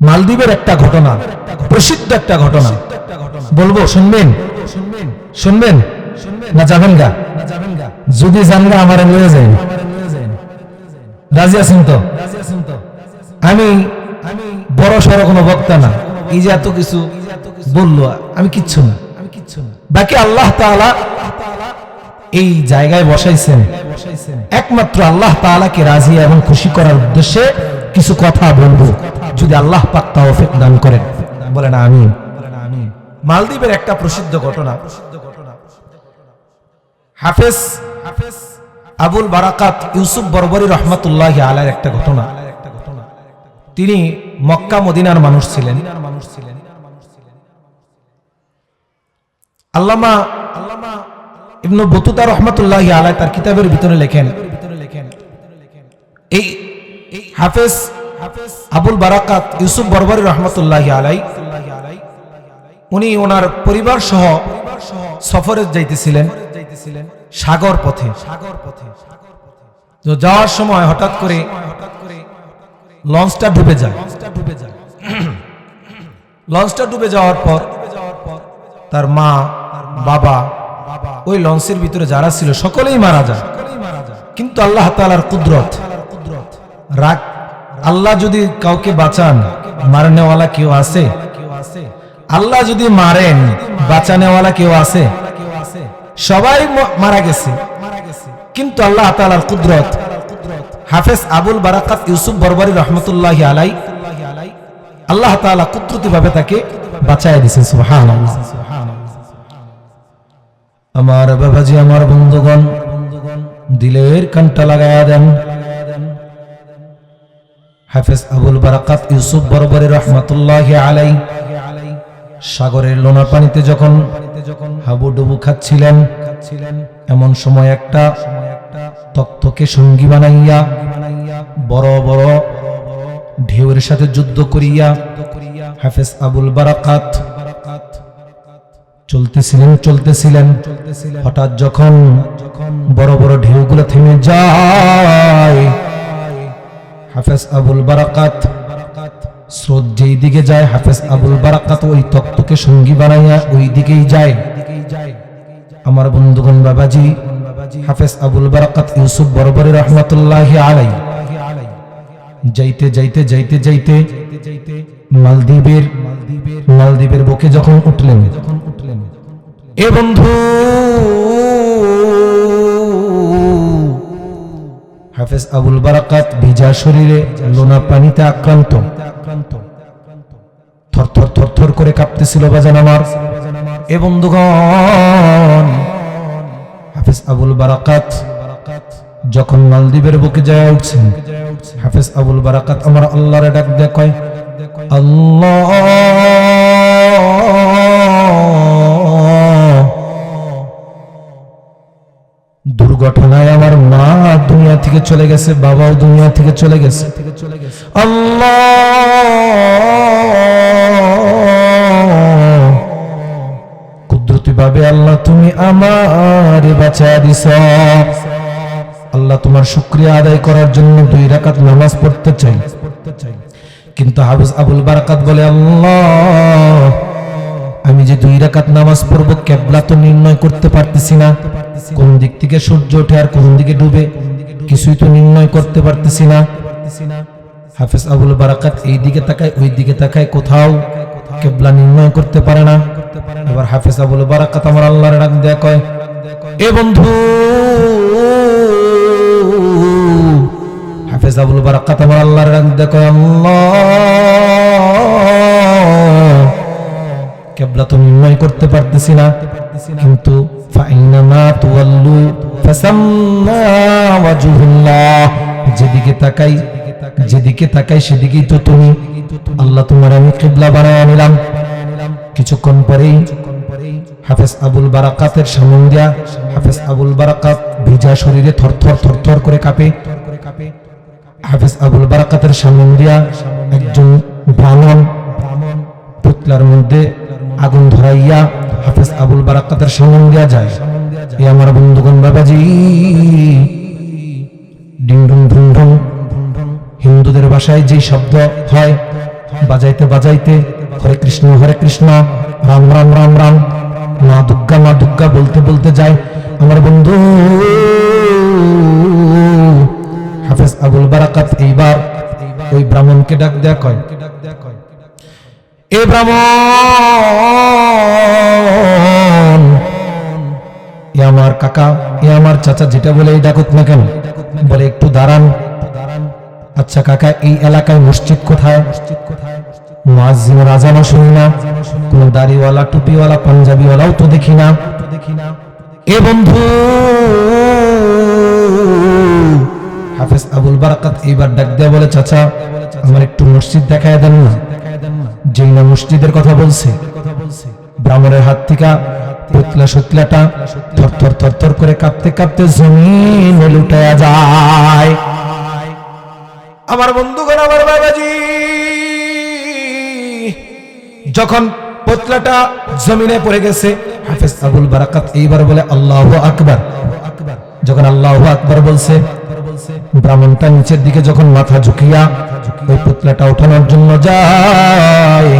মালদ্বীপের একটা ঘটনা, প্রসিদ্ধ একটা ঘটনা। বলব, শুনবেন? শুনবেন? না যাবেন গা? যদি যান গা, আমার নিয়ে যাই রাজি আছেন তো? আমি আমি বড় সড়ো কোনো বক্তা না। এই যে এত কিছু বলল আমি কিচ্ছু না আমি কিচ্ছু না। বাকি আল্লাহ তাআলা এই জায়গায় বসাইছেন। একমাত্র আল্লাহ তাআলাকে রাজি এবং খুশি করার উদ্দেশ্যে কিছু কথা বলব, যদি আল্লাহ পাক তৌফিক দান করেন। বলেন আমি মালদ্বীপের একটা প্রসিদ্ধ ঘটনা। হাফেজ হাফেজ আবুল বারাকাত ইউসুফ বরবরি রহমতুল্লাহ আলার একটা ঘটনা। তিনি মক্কা মদিনার মানুষ ছিলেন। আল্লামা আল্লামা ইবনু বতুতা রহমতুল্লাহ আলাই তার কিতাবের ভিতরে লেখেন, এই হাফেজ আবুল বারাকাত ইউসুফ বরবরি রহমতুল্লাহ আলাই। উনি ওনার পরিবার সহ সফরে যাইতেছিলেন সাগর পথে। সাগর পথে যাওয়ার সময় হঠাৎ করে লঞ্চটা ডুবে যায়। লঞ্চটা ডুবে যাওয়ার পর তার মা, বাবা ওই লঞ্চের ভিতরে যারা ছিল, সকলেই মারা যায়। কিন্তু আল্লাহ তালার কুদরত, রাগ আল্লাহ যদি কাউকে বাঁচান, মারনেওয়ালা কেউ আছে? আল্লাহ যদি মারেন, বাঁচানেওয়ালা কেউ আছে? সবাই মারা গেছে। কিন্তু আল্লাহ তালার কুদরত, হাফেজ আবুল বারাকাত ইউসুফ বরবরি রহমতুল্লাহ আলাই, আল্লাহ তাআলা কুদরতি ভাবে তাকে বাঁচায় দিছে সুবহানাল্লাহ। আমার বাবাজি, আমার বন্ধুগণ, দিলের কানটা লাগায়া দেন। হাফেজ আবুল বারাকাত ইউসুফ বরবরি রহমতুল্লাহ আলাই সাগরের লোনা পানিতে যখন যখন হাবুডুবু খাচ্ছিলেন, এমন সময় একটা তক্তকে সঙ্গী বানাইয়া, বড় বড় ঢেউয়ের সাথে যুদ্ধ করিয়া হাফেজ আবুল বারাকাত চলতেছিলেন চলতেছিলেন। হঠাৎ যখন বড় বড় ঢেউগুলো থেমে যায় হাফেজ আবুল বারাকাত। স্রোত যেই দিকে যায়, হাফেজ আবুল বারাকাত ওই তত্ত্বকে সঙ্গী বানাইয়া ওই দিকেই যায়। আমার বন্ধুগণ বাবাজি, হাফেজ আবুল বারাকাত ইউসুফ বরবরি রহমতুল্লাহ আলাই যাইতে যাইতে যাইতে যাইতে মালদ্বীপের মালদ্বীপের বুকে যখন উঠলেন, এ বন্ধু! হাফেজ আবুল বারাকাত ভিজা শরীরে লোনা পানিতে আক্রান্ত। থর থর থর থর করে কাঁপতেছিল বাজান আমার। এ বন্ধুগণ, হাফেজ আবুল বারাকাত যখন মালদ্বীপের বুকে যায় উঠছেন, হাফেজ আবুল বারাকাত আমার আল্লাহরে ডাক দেয় কয়, আল্লাহ! দুর্ঘটনায় থেকে চলে গেছে, বাবাও দুনিয়া থেকে চলে গেছে। কুদরতি ভাবে আল্লাহ, তুমি আমার দিছ। আল্লাহ তোমার শুক্রিয়া আদায় করার জন্য দুই রাকাত নামাজ পড়তে চাই। কিন্তু হাফিজ আবুল বারাকাত বলে, আল্লাহ! আমি যে দুই রাকাত নামাজ পড়ব, কেবলা তো নির্ণয় করতে পারতেছি না। কোন দিক থেকে সূর্য ওঠে আর কোন দিকে ডুবে? কিছুই তো নির্ণয় করতে পারতেছি না। হাফেজ আবুল বারাকাত এই দিকে তাকায় ওই দিকে তাকায়, কোথাও কেবলা নির্ণয় করতে পারে না। এবার হাফেজ আবুল বারাকাত আমার আল্লাহর ডাক দেয়া কয়, এ বন্ধু, হাফেজ আবুল বারাকাত আমার আল্লাহর ডাক দেয়া কয়, আল্লাহ কেবলা তো নির্ণয় করতে পারতেছি না। কিন্তু যেদিকে তাকাই যেদিকে তাকাই সেদিকেই তো তুমি। আল্লাহ তোমার আমি কিবলা বানায় নিলাম। কিছুক্ষণ পরেই হাফেজ আবুল বারাকাতের সামন দিয়া হাফেজ আবুল বারাকাত ভিজা শরীরে থরথর থরথর করে কাঁপে। হাফেজ আবুল বারাকাতের সামন দিয়া একজন ব্রাহ্মণ পুতলার মধ্যে আগুন ধরাইয়া হাফেজ আবুল বারাকাতের সামন দেয়া যায়। এ আমার বন্ধুগণ বাবাজি হিন্দুদের ভাষায় যে শব্দ হয়, বাজাইতে বাজাইতে, হরে কৃষ্ণ হরে কৃষ্ণ, রাম রাম রাম রাম, মা দুর্গা মা দুর্গা বলতে বলতে যায়। আমার বন্ধু, হাফেজ আবুল বারাকাত এইবার ওই ব্রাহ্মণকে ডাক দেয়া কয় এ ব্রাহ্মণ। এ আমার কাকা, এ আমার চাচা, যেটা বলে এই ডাকুক না কেন? বলে একটু দাঁড়ান। আচ্ছা কাকা, এই এলাকায় মসজিদ কোথায়? আজানও শুনি না। দাড়িওয়ালা, টুপিওয়ালা, পাঞ্জাবিওয়ালাও তো দেখি না। এ বন্ধু, হাফেজ আবুল বারাকাত এইবার ডাক দেয়া বলে, চাচা, আমার একটু মসজিদ দেখায় দেন না। যেই না মসজিদের কথা বলছে। ব্রাহ্মণের হাত থেকে পুতলা সুতলাটা থর থর থর থর করে কাঁপতে কাঁপতে জমিনে লুটায়া যায়। আমার বন্ধুগণ, আমার বাবাজি, যখন পুতলাটা জমিনে পড়ে গেছে, হাফেজ আবুল বারাকাত এইবার বলে আল্লাহ আকবার। যখন আল্লাহ আকবার বলছে ব্রাহ্মণটা নিচের দিকে যখন মাথা ঝুঁকিয়া ওই পুতলাটা ওঠানোর জন্য যায়,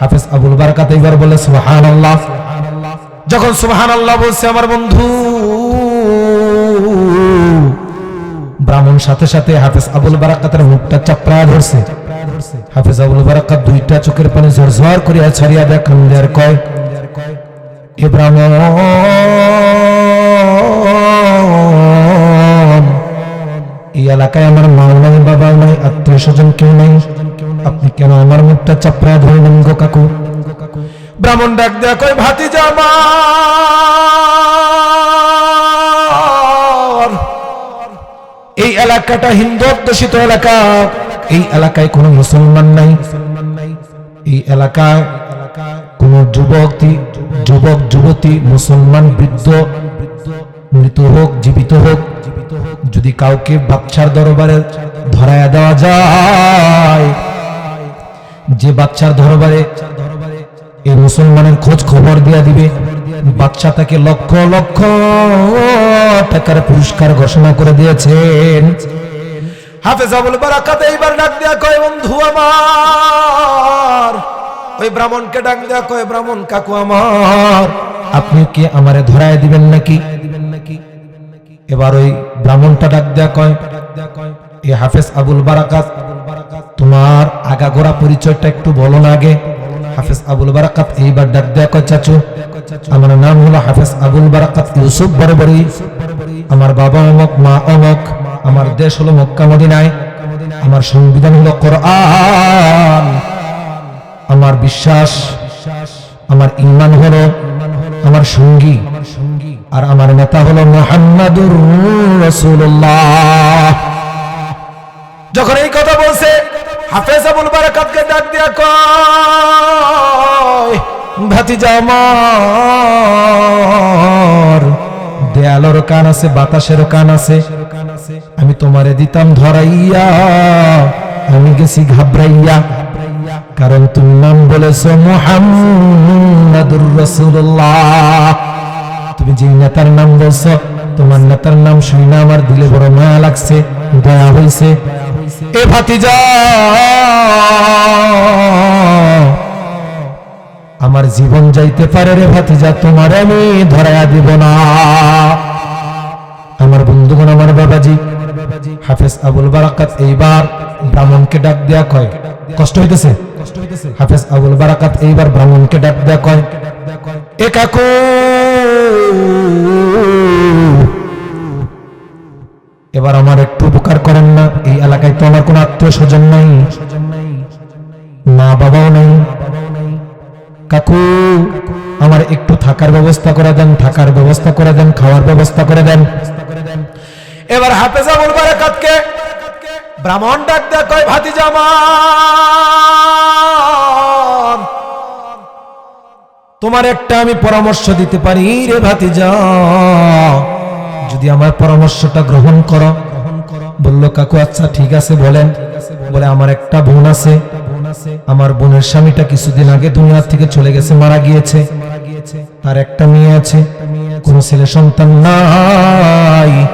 হাফেজ আবুল বারকাত এইবার বলে সুহান আল্লাহ যখন সুহান আল্লাহ বলছে, আমার বন্ধু। ব্রাহ্মণ সাথে সাথে হাফেজ আবুল বারাকাতের মুখটা চাপড়া ধরছে। হাফেজ আবুল বারাকাত দুইটা চোখের পানি ঝরঝর করিয়া ছাড়িয়া দেখ কান্দের কয়, এ ব্রাহ্মণ এই এলাকায় আমার মাও নাই, বাবাও নাই আত্মীয় স্বজন কেউ নাই। আপনি কেন আমার মুখটা চাপড়া ধরলেন গো কাকু? ব্রাহ্মণ ডাক দেয়া কয় ভাতি জামার এই এলাকাটা হিন্দু অধ্যুষিত এলাকা। এই এলাকায় কোনো মুসলমান নাই। এই এলাকায় কোন যুবক যুবক, যুবতী, মুসলমান, বৃদ্ধ, মৃত হোক, জীবিত হোক যদি কাউকে বাচ্চার দরবারে ধরায়া দেওয়া যায়, যে বাচ্চার দরবারে এই মুসলমানের খোঁজ খবর দিয়া দিবে, বাচ্চা তাকে লক্ষ লক্ষ টাকার পুরস্কার ঘোষণা করে দিয়েছেন। হাফেজ আবুল বারাকাত এইবার ডাক দেয়া কয়, বন্ধু আমার, ওই ব্রাহ্মণকে ডাক দেয়া কয়, ব্রাহ্মণ কাকু আমার, আপনি কি আমারে ধরায় দিবেন নাকি? এবার ওই ব্রাহ্মণটা ডাক দেয়া কয়, এ হাফেজ আবুল বারাকাত, তোমার আগাগোড়া পরিচয়টা একটু বলো না আগে। হাফেজ আবুল বারাকাত এইবার ডাক দেয়া কয়, চাচু, আমার নাম হলো হাফেজ আবুল বারাকাত ইউসুফ বরাবরই আমার বাবা অমক, মা অমক, আমার দেশ হলো মক্কা মদিনায়। আমার সংবিধান হলো কোরআন। আমার বিশ্বাস, আমার ইমান হলো, আমার সঙ্গী। আর আমার নেতা হলো মোহাম্মদুর রসুল্লাহ যখন এই কথা বলছে, হাফেজ আবুল বারাকাতকে ডাক দিয়া কয়, ভাতিজা আমার দেয়ালেরও কান আছে বাতাসেরও কান আছে, আমি তোমারে দিতাম ধরাইয়া, আমি গেছি ঘাবড়াইয়া। কারণ তুমি নাম বলেছ মোহাম্মদুর রসুল্লাহ তুমি যে নেতার নাম বলছো, তোমার নেতার নাম শুনে আমার দিলে বড় মায়া লাগছে দয়া হইছে। এ ভাতিজা! আমার জীবন যাইতে পারে রে ভাতিজা, তোমার আমি ধরায়া দিব না। আমার বন্ধুগণ, আমার বাবাজি, হাফেজ আবুল বারাকাত এইবার ব্রাহ্মণকে ডাক দেয়া কয়। কষ্ট হইতেছে? হাফেজ আবুল বারাকাত এইবার ব্রাহ্মণকে ডাক দেয়া কয়। এ কাকু! এবার আমার একটু উপকার করেন না। এই এলাকায় তো আমার কোনো আত্মীয় স্বজন নাই। মা বাবাও নাই। কাকু, আমার একটু থাকার ব্যবস্থা করে দেন, থাকার ব্যবস্থা করে দেন, খাওয়ার ব্যবস্থা করে দেন। এবার হাফেজা বলবার কাতকে ব্রাহ্মণ ডাক দেয় কয় ভাতি জামান তোমার একটা আমি পরামর্শ দিতে পারি রে ভাতিজা। যদি আমার পরামর্শটা গ্রহণ করো। বলল, কাকু আচ্ছা ঠিক আছে, বলেন। বলে, আমার একটা বোন আছে। আমার বোনের স্বামীটা কিছুদিন আগে দুনিয়া থেকে চলে গেছে, মারা গিয়েছে। তার একটা মেয়ে আছে। কোন ছেলে সন্তান নাই।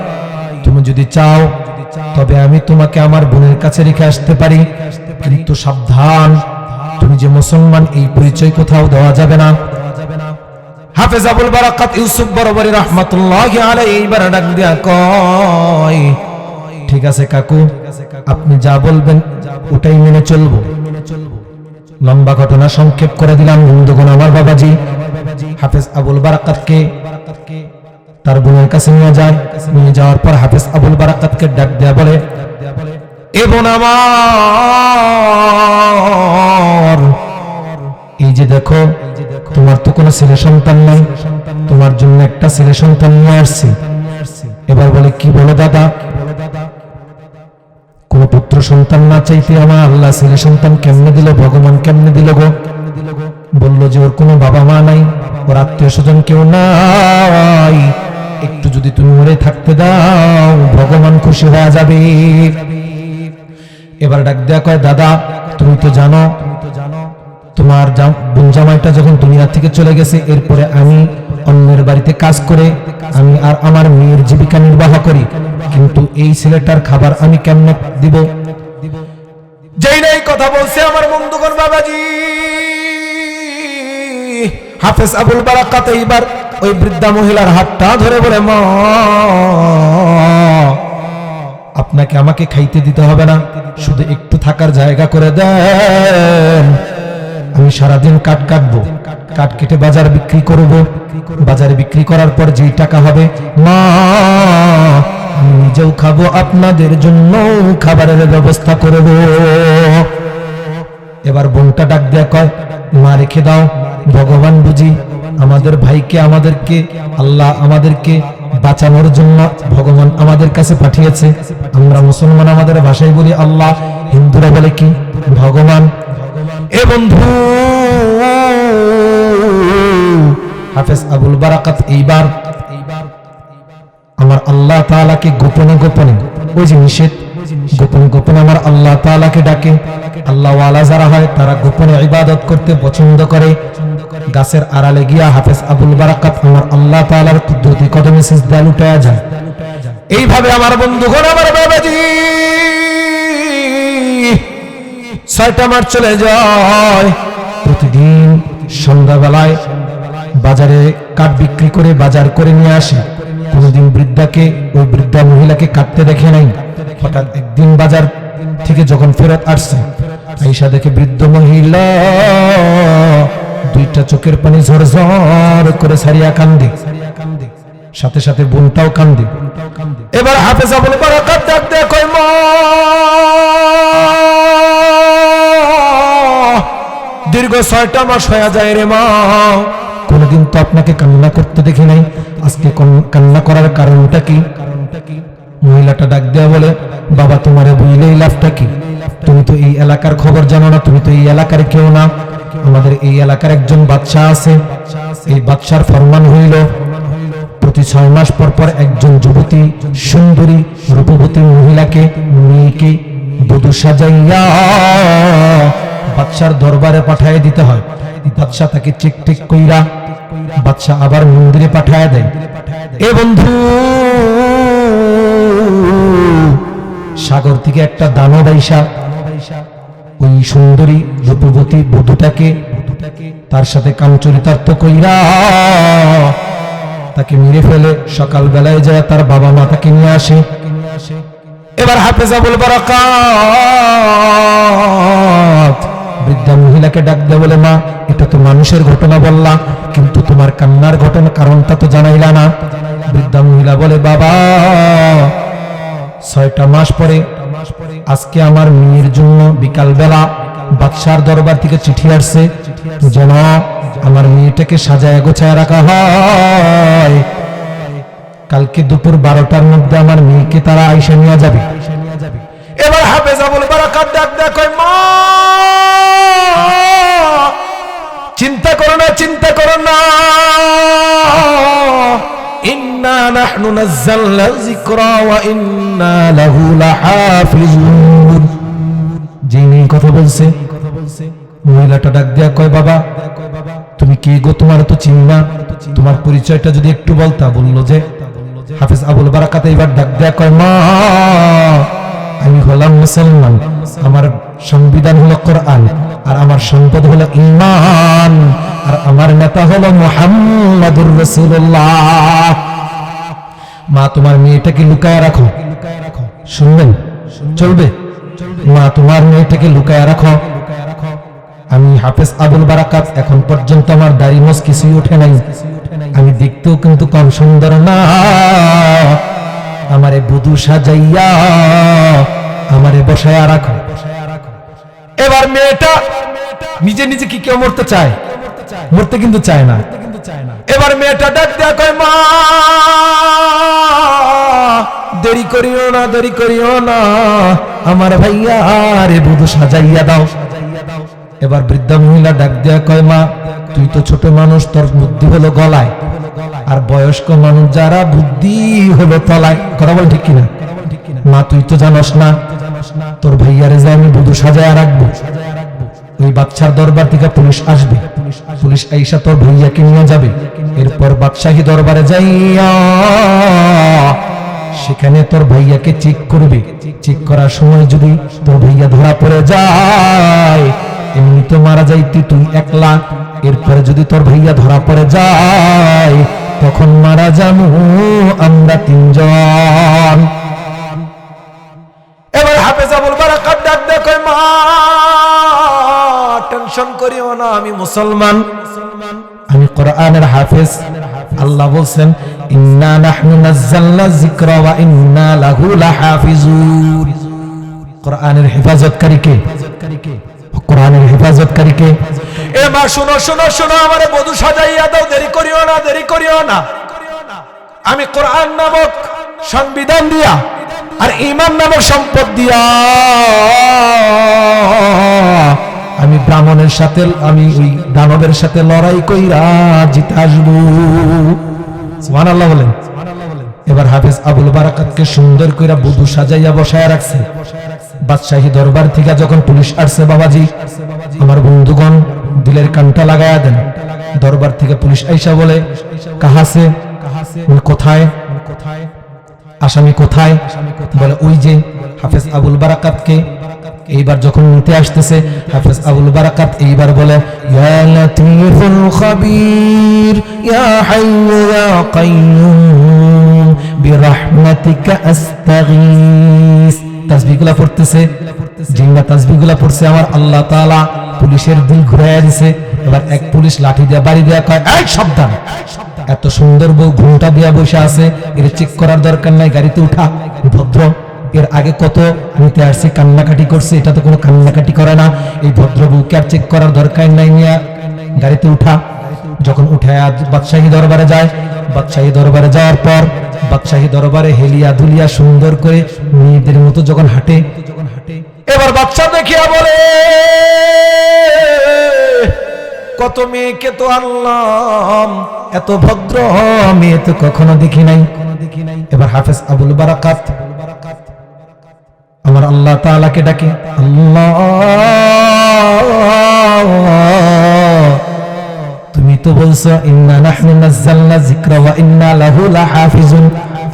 তুমি যদি চাও, তবে আমি তোমাকে আমার বোনের কাছে রেখে আসতে পারি। কিন্তু সাবধান, তুমি যে মুসলমান, এই পরিচয় কোথাও দেওয়া যাবে না। হাফেজ আবুল বারাকাত ইউসুফ বরাবরী রহমাতুল্লাহ এইবার ডাক দিয়া কয়, ঠিক আছে কাকু, আপনি যা বলবেন ওটাই মেনে চলবো। লম্বা ঘটনা সংক্ষেপ করে দিলাম। বন্ধুগণ, আমার বাবাজি হাফেজ আবুল বারাকাতকে তার বোনের কাছে নিয়ে যায়। নিয়ে যাওয়ার পর হাফেজ আবুল বারাকাতকে ডাক দেয়া বলে, এ আমার, এই যে দেখো তোমার তো কোনো ছেলে সন্তান নাই। তোমার জন্য একটা ছেলে সন্তান নিয়ে আসছি। এবার বলে, কি বলো দাদা? কোন পুত্র সন্তান না চাইতে আমার আল্লাহ ছেলে সন্তান কেমনে দিল, ভগবান কেমনে দিল গো? বলল যে, ওর কোনো বাবা মা নাই, ওর আত্মীয় স্বজন কেউ নাই। একটু যদি তুমি মরে থাকতে দাও, ভগবান খুশি হয়ে যাবে। এবার ডাক দেয়া কয়, দাদা, তুমি তো জানো তোমার জামাইটা যখন দুনিয়া থেকে চলে গেছে, এরপরে আমি অন্যের বাড়িতে কাজ করে আমি আর আমার মেয়ের জীবিকা নির্বাহ করি। কিন্তু এই ছেলেটার খাবার আমি কেমনে দিব? যেই নাই কথা বলছে আমার বন্ধুগণ বাবাজি। হাফেজ আবুল বারাকাত এইবার ওই বৃদ্ধা মহিলার হাতটা ধরে বলে, মা, আপনাকে আমাকে খাইতে দিতে হবে না। শুধু একটু থাকার জায়গা করে দেন। আমি সারাদিন কাঠ কাটবো, কাঠ কেটে বাজার বিক্রি করব। বাজারে বিক্রি করার পর যেই টাকা হবে, মা, আমি নিজেও খাব, আপনাদের জন্য খাবারের ব্যবস্থা করব। এবার বোনটা ডাক দেয়া কয়, মা, রেখে দাও, ভগবান বুঝি আমাদের ভাইকে আমাদেরকে, আল্লাহ আমাদেরকে বাঁচানোর জন্য ভগবান আমাদের কাছে পাঠিয়েছে। আমরা মুসলমান, আমাদের ভাষায় বলি আল্লাহ, হিন্দুরা বলে কি? ভগবান। এ বন্ধু, হাফেজ আবুল বারাকাত, এইবার আমার আল্লাহ তাআলাকে গোপনে গোপনে, ওই যে নিষেধ, গোপনে গোপনে আমার আল্লাহ তাআলাকে ডাকে। আল্লাহ ওয়ালা যারা হয়, তারা গোপনে ইবাদত করতে পছন্দ করে। গাছের আড়ালে গিয়া হাফেজ আবুল বারাকাত আমার আল্লাহ তাআলার কুদরতি কদমে সিজদা লুটায়া যায়। এইভাবে আমার বন্ধুগণ, আমার বাবাজি ছয়টা মাস চলে যায়। প্রতিদিন সন্ধ্যাবেলায় বাজারে কাঠ বিক্রি করে বাজার করে নিয়ে আসে। কোনোদিন বৃদ্ধাকে, ওই বৃদ্ধা মহিলাকে কাটতে দেখে নাই। হঠাৎ একদিন বাজার থেকে যখন ফেরত আসছে আইসা দেখে বৃদ্ধ মহিলা দুইটা চোখের পানি ঝরঝর করে সারিয়া কান্দে। সাথে সাথে বোনটাও কান্দে। এবার হাফেজা বলে, বারাকাত কাঁদতে কয় মা দীর্ঘ ছয়টা মাস হয়ে যায় রে মা। কোনদিন তো আপনাকে কান্না করতে দেখি নাই। আজকে কান্না করার কারণটা কি? মহিলাটা ডাক দেয়া বলে, বাবা, তোমারে বুঝলেই লাভটা কি? তুমি তো এই এলাকার খবর জানো না, তুমি তো এই এলাকার কেউ না। আমাদের এই এলাকার একজন বাচ্চা আছে। এই বাচ্চার ফরমান হইল, প্রতি ছয় মাস পর পর একজন যুবতী, সুন্দরী, রূপবতী মহিলাকে, মেয়েকে বধূ সাজাইয়া বাচ্চার দরবারে পাঠায় দিতে হয়। বাচ্চা তাকে চেক টেক কইরা বাচ্চা আবার মন্দিরে পাঠায় দেয়। এ বন্ধু, সাগর থেকে একটা দানব আইসা ওই সুন্দরী রূপবতী বধূটাকে তার সাথে কামচরিতার্থ কইরা তাকে মেরে ফেলে সকাল বেলায় যায় তার বাবা মা তাকে নিয়ে আসে। এবার হাফেজা বল বারাকাত বৃদ্ধা মহিলাকে ডাক দেয় বলে, মা, এটা তো মানুষের ঘটনা বললা, কিন্তু তোমার কান্নার ঘটনা কারণটা তো জানাইলা না। বৃদ্ধা মহিলা বলে, বাবা, ছয়টা মাস পরে, আজকে আমার মেয়ের জন্য বিকাল বেলা বাদশার দরবার থেকে চিঠি আসছে যেন আমার মেয়েটাকে সাজায় গোছায় রাখা হয়। কালকে দুপুর বারোটার মধ্যে আমার মেয়েকে তারা আইসা নিয়ে যাবে। এবার হাফেজা বলে বারাকাত ডাক কয়, মা! চিন্তা করো না, চিন্তা করো না। ইন্না ইন্না লাহু কথা বলছে, মহিলাটা ডাক কয়, বাবা, তুমি কে গো? তোমার তো তোমার পরিচয়টা যদি একটু বলতা, বলল যে হাফিজ আবুল বারাকাত এবার ডাক দেয়া, কয়, মা! আমি হলাম মুসলমান, আমার সংবিধান হলো কোরআন, আর আমার সম্পদ হলো ইমান আর আমার নেতা হলো মোহাম্মদুর রসুল্লাহ মা, তোমার মেয়েটাকে লুকায় রাখো। শুনবেন? চলবে? মা, তোমার মেয়েটাকে লুকায় রাখো। আমি হাফেজ আবুল বারাকাত, এখন পর্যন্ত আমার দাড়ি মোস কিছুই ওঠে নাই। আমি দেখতেও কিন্তু কম সুন্দর না। আমারে বধু সাজাইয়া, আমারে বসায়া রাখো। এবার মেয়েটা নিজে নিজে কি কেউ মরতে চায়? মরতে কিন্তু চায় না। এবার মেয়েটা ডাক দেয়া কয়, মা, দেরি করিও না, দেরি করিও না। আমার ভাইয়া রে বধু সাজাইয়া দাও। এবার বৃদ্ধা মহিলা ডাক দেয়া কয়, মা, তুই তো ছোট মানুষ, তোর বুদ্ধি হলো গলায়। আর বয়স্ক মানুষ যারা বুদ্ধি হলো তলায় কথা বল ঠিক কিনা? মা তুই তো জানোস না। তোর ভাইয়ারে যে আমি বধু সাজায় রাখব ওই বাচ্চার দরবার থেকে পুলিশ আসবে। পুলিশ আইসা তোর ভাইয়াকে নিয়ে যাবে। এরপর বাদশাহী দরবারে যাইয়া সেখানে তোর ভাইয়াকে চেক করবে। চেক করার সময় যদি তোর ভাইয়া ধরা পড়ে যায় এমনি তো মারা যাইতি তুই একলা। এরপরে যদি তোর ভাইয়া ধরা পড়ে যায়, তখন মারা যাব আমরা তিনজন। এবার ডাক দেখো মা, টেনশন করিও না, আমি মুসলমান। আমি কোরআনের হাফেজ। আল্লাহ বলছেন, ইন্না নাহনু নাযালনা যিকরা ওয়া ইন্না লাহু লাহাফিজুন। কোরআনের হেফাজতকারী কে? কোরআনের হেফাজতকারী কে এ মা শোনো শোনো শোনো, আমারে বধু সাজাইয়া দাও, দেরি করিও না, দেরি করিও না। আমি কোরআন নামক সংবিধান দিয়া আর ইমান নামক সম্পদ দিয়া, আমি ব্রাহ্মণের সাথে, আমি ওই দানবের সাথে লড়াই কইরা জিতে আসব। সুবহানাল্লাহ বলেন। এবার হাফেজ আবুল বারাকাতকে সুন্দর কইরা বধু সাজাইয়া বসায় রাখছে। বাদশাহী দরবার থেকে যখন পুলিশ আসছে বাবাজি, আমার বন্ধুগণ দিলের কানটা লাগায়া দেন। দরবার থেকে পুলিশ আইসা বলে কাহাসে কোথায়? আসামি কোথায়? বলে, ওই যে হাফেজ আবুল বারাকাতকে। এইবার যখন নিতে আসতেছে, হাফেজ আবুল বারাকাত এইবার বলে, ইয়া আস্তাগীস। তাসবিহগুলা পড়তেছে জিঙ্গা তাসবিহগুলা পড়ছে, আমার আল্লাহ তাআলা পুলিশের দিল ঘুরাইয়া দিছে। এবার এক পুলিশ লাঠি দিয়ে, বাড়ি দেয়া কয়, এই, সাবধান। এত সুন্দর বউ ঘুমটা দিয়া বসে আছে, এর চেক করার দরকার নাই, গাড়িতে উঠা। ভদ্র, এর আগে কত নিতে আসছে, কান্নাকাটি করছে, এটা তো কোনো কান্নাকাটি করে না। এই ভদ্র বউকে আর চেক করার দরকার নাই নিয়ে গাড়িতে উঠা। যখন উঠে বাদশাহী দরবারে যায়, বাদশাহী দরবারে যাওয়ার পর বাদশাহী দরবারে হেলিয়া দুলিয়া সুন্দর করে মেয়েদের মতো যখন হাঁটে, এবার বাচ্চা দেখিয়া বলে, কত মেয়েকে তো আনলাম, এত ভদ্র মেয়ে তো কখনো দেখি নাই। এবার হাফেজ আবুল বারাকাত আমার আল্লাহ তাআলাকে ডাকে, আল্লাহ তো বলছো, ইন্না নাহনু নাযালনা যিকরা ওয়া ইন্না লাহু লাহাফিজুন।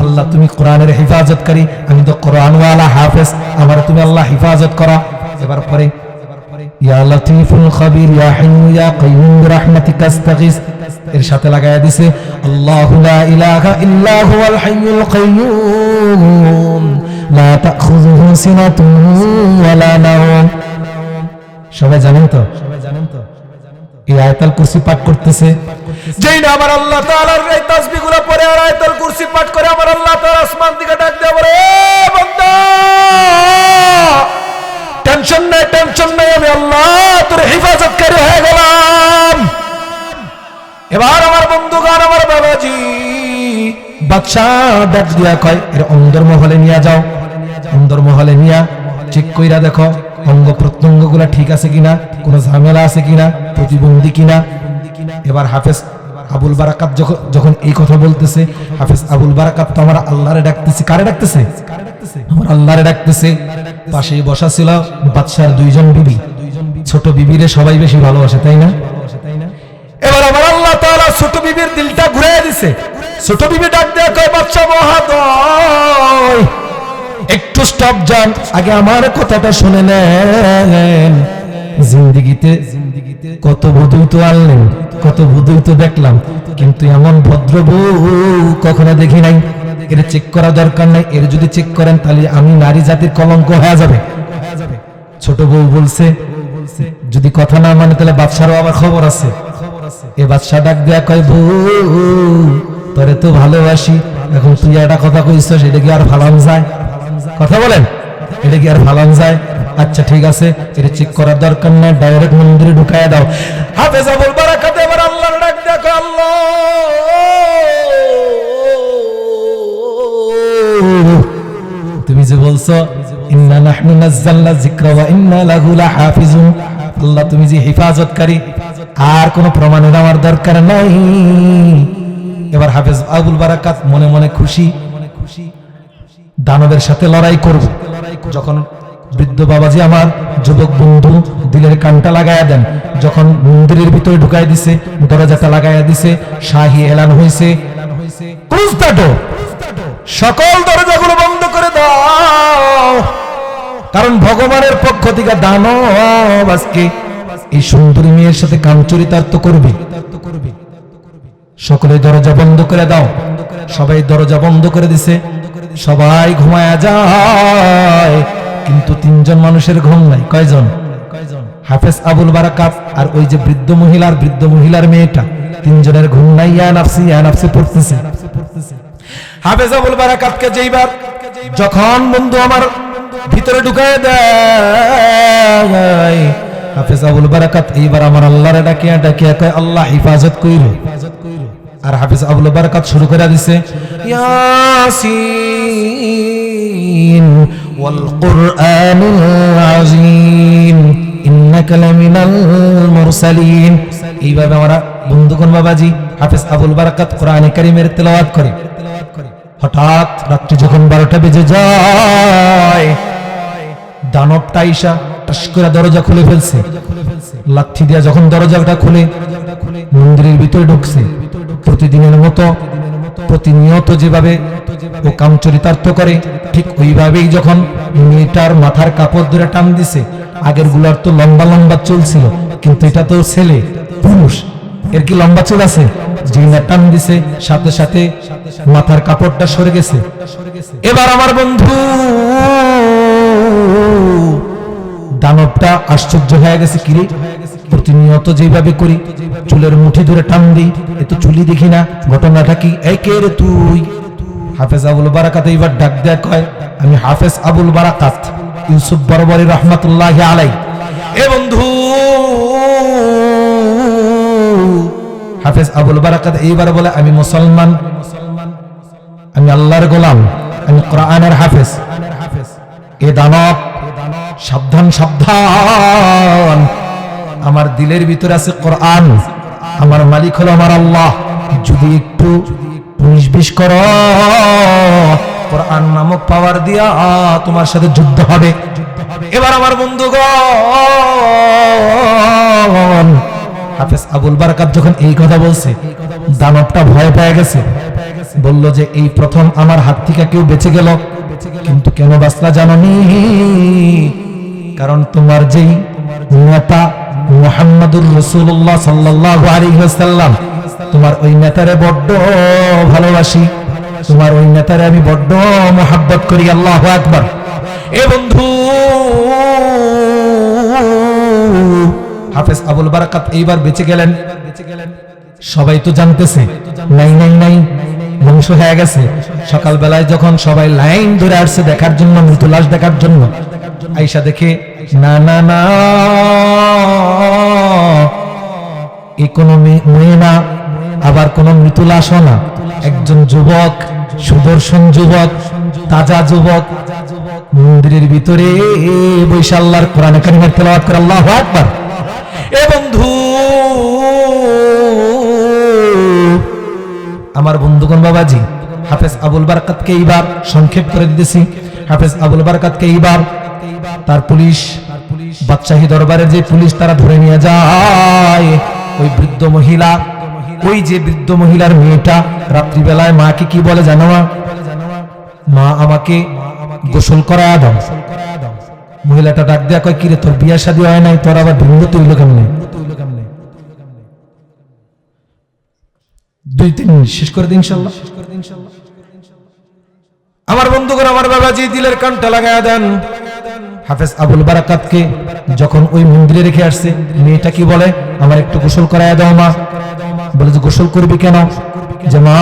আল্লাহ, তুমি কোরআনের হেফাজতকারী, আমি তো কোরআন ওয়ালা হাফেজ, আমার তুমি আল্লাহ হেফাজত করা। এবার পরে, ইয়া লতিফুল ইয়া হাইয়্যু ইয়া কাইয়্যুম এর সাথে আল্লাহু লা ইলাহা ইল্লা হুয়াল হাইয়্যুল কাইয়্যুম লা তাখুযুহু সিনাতুন ওয়ালা সবাই জানেন তো? এই আয়াতাল কুরসি পাঠ করতেছে। যেই না আমার আল্লাহ তাআলার এই তাসবিহগুলো পড়ে আর আয়াতাল কুরসি পাঠ করে আমার আল্লাহ তাআলা আসমান থেকে ডাক দেয়া বলে, এ বান্দা টেনশন নাই টেনশন নাই, আমি আল্লাহ তোর হেফাজতকারী হয়ে গেলাম। এবার আমার বন্ধুগণ, আমার বাবাজি, বাদশাহ ডাক দিয়া কয়, এর অন্দর মহলে নিয়ে যাও। অন্দর মহলে নিয়া চেক কইরা দেখো, অঙ্গ প্রত্যঙ্গগুলা ঠিক আছে কিনা? কোনো ঝামেলা আছে কিনা, প্রতিবন্ধী কিনা? এবার হাফেজ আবুল বারাকাত যখন এই কথা বলতেছে, হাফেজ আবুল বারাকাত তো আমার আল্লাহরে ডাকতেছে। কারে ডাকতেছে? আমার আল্লাহরে ডাকতেছে। পাশেই বসা ছিল বাদশার দুইজন বিবি। ছোট বিবিরে সবাই বেশি ভালোবাসে, তাই না? এবার আমার আল্লাহ তাআলা ছোট বিবির দিলটা ঘুরে দিছে। ছোট বিবি ডাক দেয়া কয় বাচ্চা মহাদয়, একটু স্টপ যান। আগে আমার কথাটা শুনে নেন। জিন্দিগিতে কত বধুই তো আনলেন, কত বধুই তো দেখলাম, কিন্তু এমন ভদ্র বউ কখনো দেখি নাই। এর চেক করা দরকার নাই, এর যদি চেক করেন, তাহলে আমি নারী জাতির কলঙ্ক হয়ে যাবে। ছোট বউ বলছে, যদি কথা না মানে তাহলে বাদশারও আবার খবর আছে। এ বাদশা ডাক দেয়া কয়, বউ, তোরে তো ভালোবাসি, এখন তুই একটা কথা কইছ সেটা কি আর ভালান যায়? কথা বলেন, এটা কি আর ভালান যায়? আচ্ছা ঠিক আছে, এটা চেক করার দরকার নাই ডাইরেক্ট মন্দিরে ঢুকায় দাও। হাফেজা বল বারাকাতে, এবার আল্লাহর ডাক দেখো, আল্লাহ। তুমি যে বলছো, ইন্না নাহনু নাযালনা যিকরা ওয়া ইন্না লাহু লাহাফিজুন। আল্লাহ, তুমি যে হেফাজতকারী, আর কোনো প্রমাণের আমার দরকার নাই। এবার হাফেজ আবুল বারাকাত মনে মনে খুশি, দানবের সাথে লড়াই করব। যখন বৃদ্ধ বাবাজি আমার যুবক বন্ধু দিলের কানটা লাগায়া দেন। যখন মন্দিরের ভিতরে ঢুকাই দিছে, দরজাটা লাগায়া দিছে, শাহী এলান হয়েছে সকল দরজাগুলো বন্ধ করে দাও। কারণ ভগবানের পক্ষ থেকে দানব আজকে এই সুন্দরী মেয়ের সাথে কামচরিতার্থ করবে। সকলে দরজা বন্ধ করে দাও। সবাই দরজা বন্ধ করে দিছে। সবাই ঘুমায়া যায়। কিন্তু তিনজন মানুষের ঘুম নাই। কয়জন? হাফেজ আবুল বারাকাত আর ওই যে বৃদ্ধ মহিলার বৃদ্ধ মহিলার মেয়েটা। তিনজনের ঘুম নাই, ইয়া নাফসি ইয়া নাফসি পড়তেছে। হাফেজ আবুল বারাকাতকে যেইবার যখন বন্ধু আমার ভিতরে ঢুকায় দেয়, হাফেজ আবুল বারাকাত এইবার আমার আল্লাহরে ডাকিয়া ডাকিয়া কয়, আল্লাহ হিফাজত কইল আর হাফেজ আবুল বারাকাত শুরু করে দিছে, ইয়াসিন ওয়াল কুরআনিল আযীম ইন্নাকা লামিনাল এইভাবে আমরা বন্ধুগণ বাবাজি, হাফেজ আবুল বারাকাত কোরআনে কারীমের তেলাওয়াত করে। হঠাৎ রাত্রি যখন বারোটা বেজে যায় দানবটা আইসা টাস করে দরজা খুলে ফেলছে। লাঠি দিয়া যখন দরজাটা খুলে, মন্দিরের ভিতরে ঢুকছে। প্রতিদিনের মতো প্রতিনিয়ত যেভাবে ও কাম চরিতার্থ করে, ঠিক ওইভাবেই যখন মেয়েটার মাথার কাপড় ধরে টান দিছে, আগেরগুলার তো লম্বা লম্বা চলছিল কিন্তু এটা তো ছেলে, পুরুষ। এর কি লম্বা চুল আছে? টান দিছে, সাথে সাথে মাথার কাপড়টা সরে গেছে। এবার আমার বন্ধু, দানবটা আশ্চর্য হয়ে গেছে কিরে প্রতিনিয়ত যেভাবে করি, চুলের মুঠি ধরে টান দিই, এ তো চুলি দেখি না, ঘটনাটা কি এই কে রে তুই? হাফেজ আবুল বারাকাত এইবার ডাক দেয়া কয়, আমি হাফেজ আবুল বারাকাত, ইউসুফ বরবরি রহমতুল্লাহ আলাই। এ বন্ধু! হাফেজ আবুল বারাকাত এইবার বলে, আমি মুসলমান, আমি আল্লাহর গোলাম, আমি কোরআনের হাফেজ। এ দানব, সাবধান সাবধান। আমার দিলের ভিতরে আছে কোরআন। আমার মালিক হলো আমার আল্লাহ। যদি একটু উনিশ বিশ কর, কোরআন নামক পাওয়ার দিয়া তোমার সাথে যুদ্ধ হবে। এবার আমার বন্ধুগণ, হাফেজ আবুল বারাকাত যখন এই কথা বলছে, দানবটা ভয় পেয়ে গেছে। বলল যে, এই প্রথম আমার হাত থেকে কেউ বেঁচে গেল। কিন্তু কেন বাসলা জাননি? কারণ তোমার যেই নেতা মুহাম্মাদুর রসুল্লাহ সাল্লাহ আলিহাসাল্লাম তোমার ওই নেতারে বড্ড ভালোবাসি, তোমার ওই নেতারে আমি বড্ড মোহাব্বত করি, আল্লাহ আকবার। এ বন্ধু, হাফেজ আবুল বারাকাত এইবার বেঁচে গেলেন। সবাই তো জানতেছে, নাই নাই নাই, ধ্বংস হয়ে গেছে। সকাল বেলায় যখন সবাই লাইন ধরে আসছে দেখার জন্য, মৃত লাশ দেখার জন্য আইসা দেখে না না না। এ কোনো মেয়ে- না আবার কোন মৃত লাশও না। একজন যুবক, সুদর্শন যুবক, তাজা যুবক, মন্দিরের ভিতরে বৈশাল্লার কোরআন কারিমের তেলাওয়াত করে আল্লাহু আকবার। এ বন্ধু, আমার বন্ধুগণ বাবাজি, হাফেজ আবুল বারকাতকে এইবার সংক্ষেপ করে দিতেছি। হাফেজ আবুল বারকাতকে এইবার তার পুলিশ, বাদশাহী দরবারের যে পুলিশ তারা ধরে নিয়ে যায়। ওই বৃদ্ধ মহিলা, ওই যে বৃদ্ধ মহিলার মেয়েটা রাত্রিবেলায় মাকে কি বলে জানো মা? আমাকে গোসল করায় দাও। মহিলাটা ডাক দেয়া কয়, কিরে, তোর বিয়া শাদী হয় নাই? তোর আবার ভিন্ন তৈল কেমনে? দুই তিন, শেষ করে দিন ইনশাল্লাহ। আমার বন্ধুগণ, আমার বাবাজি দিলের কানটা লাগায় দেন। হাফেজ আবুল বারাকাতকে যখন ওই মন্দিরে রেখে আসছে, মেয়েটা কি বলে? আমার একটু গোসল করায় দাও মা। বলে, যে গোসল করবি কেন? যে মা,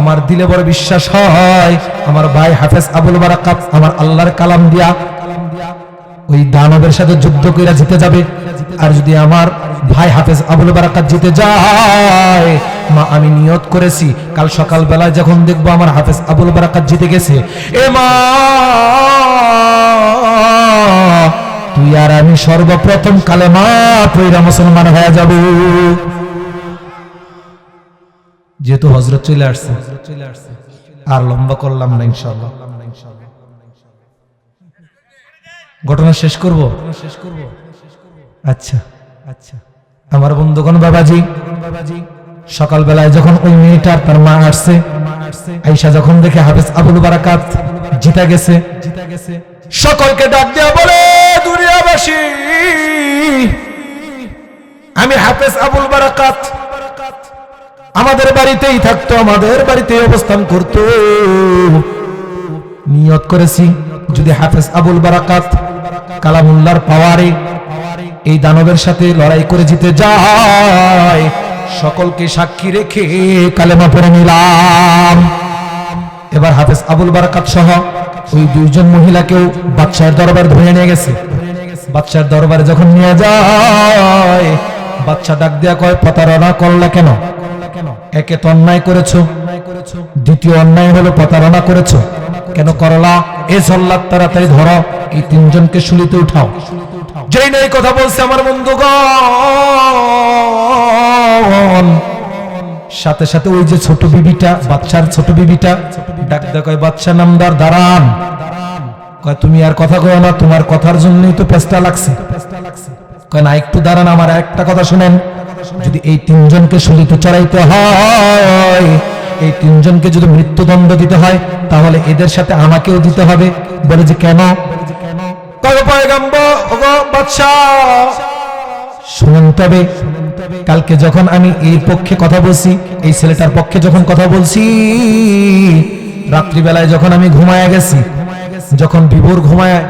আমার দিলে বড় বিশ্বাস হয়। আমার ভাই হাফেজ আবুল বারাকাত আমার আল্লাহর কালাম দিয়া ওই দানবের সাথে যুদ্ধ কইরা জিতে যাবে। আর যদি আমার ভাই হাফেজ আবুল বারাকাত জিতে যায়, মা, আমি নিয়ত করেছি, কাল সকাল বেলায় যখন দেখব আমার হাফেজ আবুল বারাকাত জিতে গেছে, এ মা, তুই আর আমি সর্বপ্রথম কালেমা পইরা মুসলমান হয়ে যাব। যেহেতু হজরত চলে আসছে, আর লম্বা করলাম না ইনশাল্লাহ ঘটনা শেষ করব? শেষ করব আচ্ছা আচ্ছা। আমার বন্ধুগণ বাবাজি বাবাজি সকালবেলায় যখন ওই মেয়েটার তার মা আসছে আইসা যখন দেখে হাফেজ আবুল বারাকাত জিতা গেছে জিতা গেছে, সকলকে ডাক দেয়া বলে, দুনিয়াবাসী, আমি হাফেজ আবুল বারাকাত। আমাদের বাড়িতেই থাকতো, আমাদের বাড়িতেই অবস্থান করতো। নিয়ত করেছি যদি হাফেজ আবুল বারাকাত কালামুল্লার পাওয়ারে এই দানবের সাথে লড়াই করে জিতে যায়, সকলকে সাক্ষী রেখে কালেমা পড়ে নিলাম। এবার হাফেজ আবুল বারাকাত সহ ওই দুইজন মহিলাকেও বাচ্চার দরবার ধরে নিয়ে গেছে। বাচ্চার দরবারে যখন নিয়ে যায় বাচ্চা ডাক দেয়া কয় প্রতারণা করলে কেন? একে তো অন্যায় করেছ। দ্বিতীয় অন্যায় হলো প্রতারণা করেছ। কেন করলা? এ জল্লাদ তাড়াতাড়ি ধরো। এই তিনজনকে শুলিতে উঠাও। যেই নাই কথা বলছে আমার বন্ধুগণ। সাথে সাথে ওই যে ছোট বিবিটা, বাচ্চার ছোট বিবিটা, ডাক কয়, বাচ্চা নামদার, দাঁড়ান। কয়, তুমি আর কথা কয় না, তোমার কথার জন্যই তো পেস্টা লাগছে। কয়, না, একটু দাঁড়ান, আমার একটা কথা শুনেন। যদি এই তিনজনকে শুলিতে চড়াইতে হয় এই তিনজনকে যদি মৃত্যুদণ্ড দিতে হয় তাহলে এদের সাথে আমাকেও দিতে হবে। বলে যে কেন? শুনুন তবে কালকে যখন আমি এই পক্ষে কথা বলছি এই ছেলেটার পক্ষে যখন কথা বলছি রাত্রিবেলায় যখন আমি ঘুমায় গেছি যখন বিভোর ঘুমায়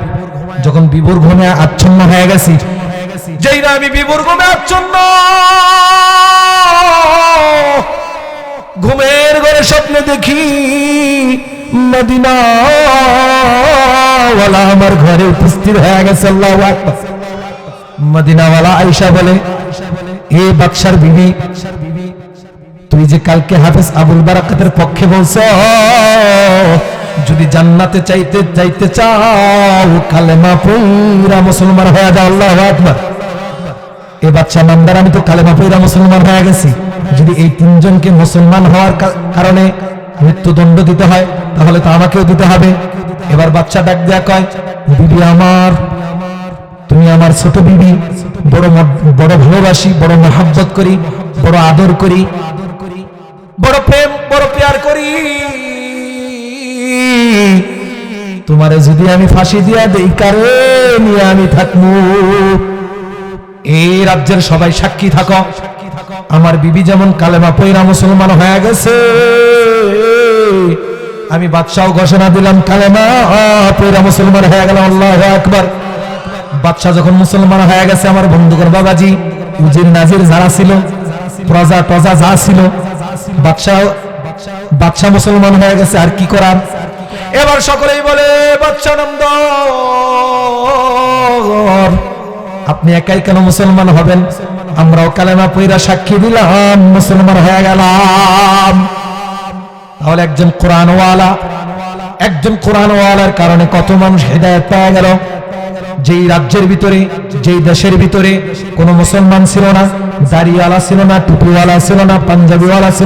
যখন বিভোর ঘুমে আচ্ছন্ন হয়ে গেছি যেই না আমি বিভোর ঘুমে আচ্ছন্ন ঘুমের ঘরে স্বপ্নে দেখি মদিনা আমার ঘরে উপস্থিত হয়ে গেছে মদিনাওয়ালা আইসা বলে, এ বাক্সার বিবি, তুই যে কালকে হাফেজ আবুল বারাকাতের পক্ষে বলছ, যদি জান্নাতে চাইতে চাইতে চাও, কালেমা পুরা মুসলমান হয়ে যাও, আল্লাহ আকবার। এ বাচ্চা নামদার, আমি তো কালেমা পইরা মুসলমান হয়ে গেছি। যদি এই তিনজনকে মুসলমান হওয়ার কারণে মৃত্যুদণ্ড দিতে হয়, তাহলে তো আমাকেও দিতে হবে। এবার বাচ্চা ডাক দেয়া কয়, বিবি আমার, তুমি আমার ছোট বিবি, বড় বড় ভালোবাসি, বড় মহাব্বত করি, বড় আদর করি, বড় প্রেম, বড় প্যার করি। তোমারে যদি আমি ফাঁসি দিয়া দেই, কারে নিয়ে আমি থাকব? এই রাজ্যের সবাই সাক্ষী থাকো। আমার বিবি যেমন কালেমা পৈরা মুসলমান হয়ে গেছে। আমি বাদশাহ ঘোষণা দিলাম, কালেমা পৈরা মুসলমান হয়ে গেল, আল্লাহ একবার বাদশাহ যখন মুসলমান হয়ে গেছে, আমার বন্ধুগণ, বাবাজি, উজির নাজির যারা ছিল, প্রজা প্রজা যা ছিল, বাদশাহ বাদশাহ মুসলমান হয়ে গেছে, আর কি করার? এবার সকলেই বলে, বাদশাহ নন্দর আপনি একাই কেন মুসলমান হবেন? আমরাও কালেমা পইরা সাক্ষী দিলাম, মুসলমান হয়ে গেলাম। তাহলে একজন কোরআনওয়ালা, একজন কোরআনওয়ালার কারণে কত মানুষ হেদায়ত পাওয়া গেল? যেই রাজ্যের ভিতরে, যেই দেশের ভিতরে কোনো মুসলমান ছিল না, দাড়িওয়ালা ছিল না, টুপিওয়ালা ছিল না, পাঞ্জাবিওয়ালা ছিল